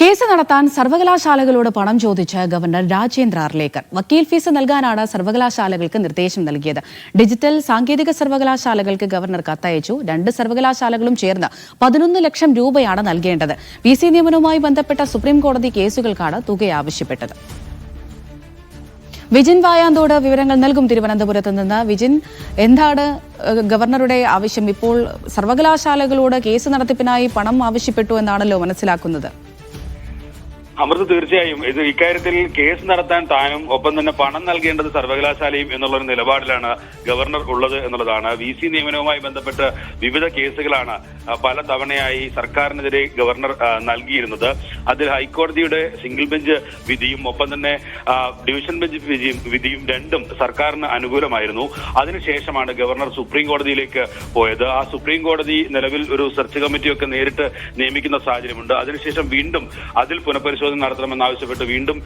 Case നടത്താൻ സർവകലാശാലകളോട് പണം ചോദിച്ച് ഗവർണർ രാജേന്ദ്ര അർലേക്കർ വക്കീൽ ഫീസ് നൽകാനാണ് സർവകലാശാലകൾക്ക് നിർദ്ദേശം നൽകിയത്. ഡിജിറ്റൽ സാങ്കേതിക സർവകലാശാലകൾക്ക് ഗവർണർ കത്തയച്ചു. രണ്ട് സർവകലാശാലകളും ചേർന്ന് പതിനൊന്ന് ലക്ഷം രൂപയാണ് നൽകേണ്ടത്. വി സി നിയമനവുമായി ബന്ധപ്പെട്ട സുപ്രീം കോടതി കേസുകൾക്കാണ് തുക ആവശ്യപ്പെട്ടത്. വിജിൻ വായാന്തോട് വിവരങ്ങൾ നൽകും തിരുവനന്തപുരത്ത് നിന്ന്. വിജിൻ എന്താണ് ഗവർണറുടെ ആവശ്യം? ഇപ്പോൾ സർവകലാശാലകളോട് കേസ് നടത്തിപ്പിനായി പണം ആവശ്യപ്പെട്ടു എന്നാണല്ലോ മനസ്സിലാക്കുന്നത്. അമൃത് തീർച്ചയായും ഇത് ഇക്കാര്യത്തിൽ കേസ് നടത്താൻ താനും ഒപ്പം തന്നെ പണം നൽകേണ്ടത് സർവകലാശാലയും എന്നുള്ള ഒരു നിലപാടിലാണ് ഗവർണർ ഉള്ളത് എന്നുള്ളതാണ്. വി സി നിയമനവുമായി ബന്ധപ്പെട്ട് വിവിധ കേസുകളാണ് പല തവണയായി സർക്കാരിനെതിരെ ഗവർണർ നൽകിയിരുന്നത്. അതിൽ ഹൈക്കോടതിയുടെ സിംഗിൾ ബെഞ്ച് വിധിയും ഒപ്പം തന്നെ ഡിവിഷൻ ബെഞ്ച് വിധിയും വിധിയും രണ്ടും സർക്കാരിന് അനുകൂലമായിരുന്നു. അതിനുശേഷമാണ് ഗവർണർ സുപ്രീം കോടതിയിലേക്ക് പോയത്. ആ സുപ്രീം കോടതി നിലവിൽ ഒരു സെർച്ച് കമ്മിറ്റിയൊക്കെ നേരിട്ട് നിയമിക്കുന്ന സാഹചര്യമുണ്ട്. അതിനുശേഷം വീണ്ടും അതിൽ പുനഃപരിശോധന നടത്തണമെന്നാവശ്യപ്പെട്ട് വീണ്ടും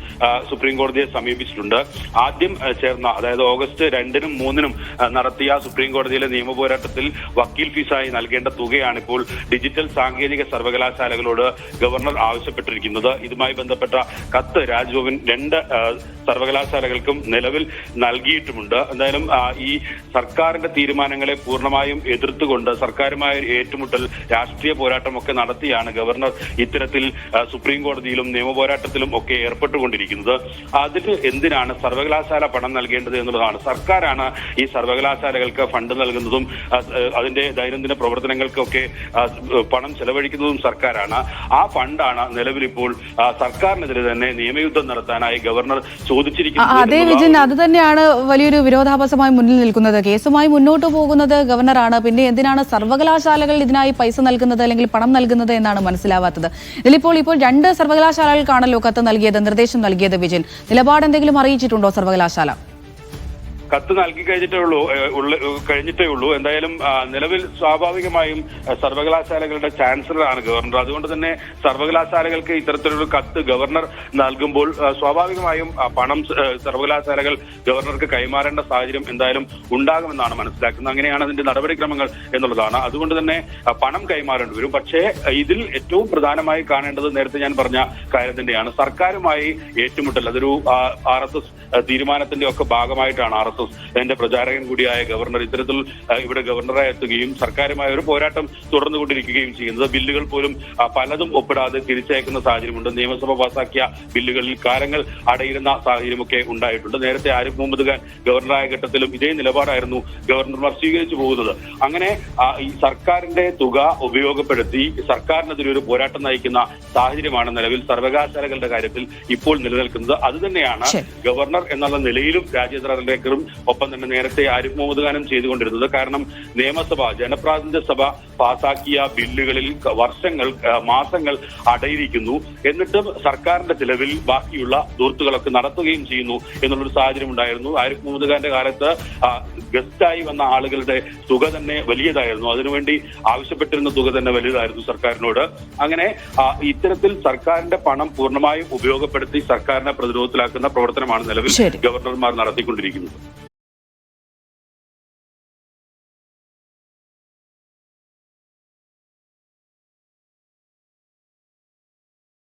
സുപ്രീം കോടതിയെ സമീപിച്ചിട്ടുണ്ട്. ആദ്യം ചേർന്ന അതായത് ഓഗസ്റ്റ് രണ്ടിനും മൂന്നിനും നടത്തിയ സുപ്രീം കോടതിയിലെ നിയമപോരാട്ടത്തിൽ വക്കീൽ ഫീസായി നൽകേണ്ട തുകയാണ് ഇപ്പോൾ ഡിജിറ്റൽ സാങ്കേതിക സർവകലാശാലകളോട് ഗവർണർ ആവശ്യപ്പെട്ടിരിക്കുന്നത്. ഇതുമായി ബന്ധപ്പെട്ട കത്ത് രാജ്ഭവൻ രണ്ട് സർവകലാശാലകൾക്കും നിലവിൽ നൽകിയിട്ടുമുണ്ട്. എന്തായാലും ഈ സർക്കാരിന്റെ തീരുമാനങ്ങളെ പൂർണമായും എതിർത്തുകൊണ്ട് സർക്കാരുമായ ഏറ്റുമുട്ടൽ രാഷ്ട്രീയ പോരാട്ടമൊക്കെ നടത്തിയാണ് ഗവർണർ ഇത്തരത്തിൽ സുപ്രീം കോടതിയിലും നിയമ പോരാട്ടത്തിലും ഒക്കെ ഏർപ്പെട്ടുകൊണ്ടിരിക്കുന്നത്. അതിന് എന്തിനാണ് സർവകലാശാല പണം നൽകേണ്ടത് എന്നുള്ളതാണ്. സർക്കാരാണ് ഈ സർവകലാശാലകൾക്ക് ഫണ്ട് നൽകുന്നതും അതിന്റെ ദൈനംദിന പ്രവർത്തനങ്ങൾക്കൊക്കെ പണം ചെലവഴിക്കുന്നതും സർക്കാരാണ്. ആ ഫണ്ടാണ് നിലവിലിപ്പോൾ സർക്കാരിനെതിരെ തന്നെ നിയമയുദ്ധം നടത്താനായി ഗവർണർ ചോദിച്ചിരിക്കുന്നത് അതെ വിജയൻ വിജിൻ അത് തന്നെയാണ് വലിയൊരു വിരോധാഭാസമായി മുന്നിൽ നിൽക്കുന്നത്. കേസുമായി മുന്നോട്ട് പോകുന്നത് ഗവർണറാണ്. പിന്നെ എന്തിനാണ് സർവകലാശാലകൾ ഇതിനായി പൈസ നൽകുന്നത് അല്ലെങ്കിൽ പണം നൽകുന്നത് എന്നാണ് മനസ്സിലാവാത്തത്. ഇതിലിപ്പോൾ ഇപ്പോൾ രണ്ട് സർവകലാശാലകൾക്കാണല്ലോ കത്ത് നൽകിയത് നിർദ്ദേശം നൽകിയത് വിജിൻ. നിലപാട് എന്തെങ്കിലും അറിയിച്ചിട്ടുണ്ടോ സർവകലാശാല? കത്ത് നൽകി കഴിഞ്ഞിട്ടേ ഉള്ളൂ കഴിഞ്ഞിട്ടേ ഉള്ളൂ. എന്തായാലും നിലവിൽ സ്വാഭാവികമായും സർവകലാശാലകളുടെ ആണ് ഗവർണർ. അതുകൊണ്ട് തന്നെ സർവകലാശാലകൾക്ക് ഇത്തരത്തിലൊരു കത്ത് ഗവർണർ നൽകുമ്പോൾ സ്വാഭാവികമായും പണം സർവകലാശാലകൾ ഗവർണർക്ക് കൈമാറേണ്ട സാഹചര്യം എന്തായാലും ഉണ്ടാകുമെന്നാണ് മനസ്സിലാക്കുന്നത്. അങ്ങനെയാണ് അതിന്റെ നടപടിക്രമങ്ങൾ എന്നുള്ളതാണ്. അതുകൊണ്ട് തന്നെ പണം കൈമാറേണ്ടി വരും. പക്ഷേ ഇതിൽ ഏറ്റവും പ്രധാനമായി കാണേണ്ടത് നേരത്തെ ഞാൻ പറഞ്ഞ കാര്യം തന്നെയാണ്. സർക്കാരുമായി ഏറ്റുമുട്ടൽ അതൊരു ആർ എസ് എസ് തീരുമാനത്തിന്റെ ഒക്കെ ഭാഗമായിട്ടാണ് ആർ എസ് എസ് എന്റെ പ്രചാരകൻ കൂടിയായ ഗവർണർ ഇത്തരത്തിൽ ഇവിടെ ഗവർണറായി എത്തുകയും സർക്കാരുമായ ഒരു പോരാട്ടം തുടർന്നുകൊണ്ടിരിക്കുകയും ചെയ്യുന്നത്. ബില്ലുകൾ പോലും പലതും ഒപ്പിടാതെ തിരിച്ചയക്കുന്ന സാഹചര്യമുണ്ട്. നിയമസഭ പാസാക്കിയ ബില്ലുകളിൽ കാലങ്ങൾ അടയിരുന്ന സാഹചര്യമൊക്കെ ഉണ്ടായിട്ടുണ്ട്. നേരത്തെ ആരിഫ് മുഹമ്മദ് ഖാൻ ഗവർണറായ ഘട്ടത്തിലും ഇതേ നിലപാടായിരുന്നു ഗവർണർമാർ സ്വീകരിച്ചു പോകുന്നത്. അങ്ങനെ ഈ സർക്കാരിന്റെ തുക ഉപയോഗപ്പെടുത്തി സർക്കാരിനെതിരെ ഒരു പോരാട്ടം നയിക്കുന്ന സാഹചര്യമാണ് നിലവിൽ സർവകലാശാലകളുടെ കാര്യത്തിൽ ഇപ്പോൾ നിലനിൽക്കുന്നത്. അത് തന്നെയാണ് ഗവർണർ എന്നുള്ള നിലയിലും രാജേന്ദ്ര ഒപ്പം തന്നെ നേരത്തെ ഖാനും ചെയ്തുകൊണ്ടിരുന്നത്. കാരണം നിയമസഭ ജനപ്രാതിനിധ്യ സഭ പാസാക്കിയ ബില്ലുകളിൽ വർഷങ്ങൾ മാസങ്ങൾ അടയിരിക്കുന്നു. എന്നിട്ടും സർക്കാരിന്റെ ചിലവിൽ ബാക്കിയുള്ള ദൂർത്തുകളൊക്കെ നടത്തുകയും ചെയ്യുന്നു എന്നുള്ളൊരു സാഹചര്യം ഉണ്ടായിരുന്നു. ആരിഫ് മുഹമ്മദ് ഖാന്റെ കാലത്ത് ഗസ്റ്റായി വന്ന ആളുകളുടെ തുക തന്നെ വലിയതായിരുന്നു. അതിനുവേണ്ടി ആവശ്യപ്പെട്ടിരുന്ന തുക തന്നെ വലുതായിരുന്നു സർക്കാരിനോട്. അങ്ങനെ ഇത്തരത്തിൽ സർക്കാരിന്റെ പണം പൂർണമായും ഉപയോഗപ്പെടുത്തി സർക്കാരിനെ പ്രതിരോധത്തിലാക്കുന്ന പ്രവർത്തനമാണ് നിലവിൽ ഗവർണർമാർ നടത്തിക്കൊണ്ടിരിക്കുന്നത്.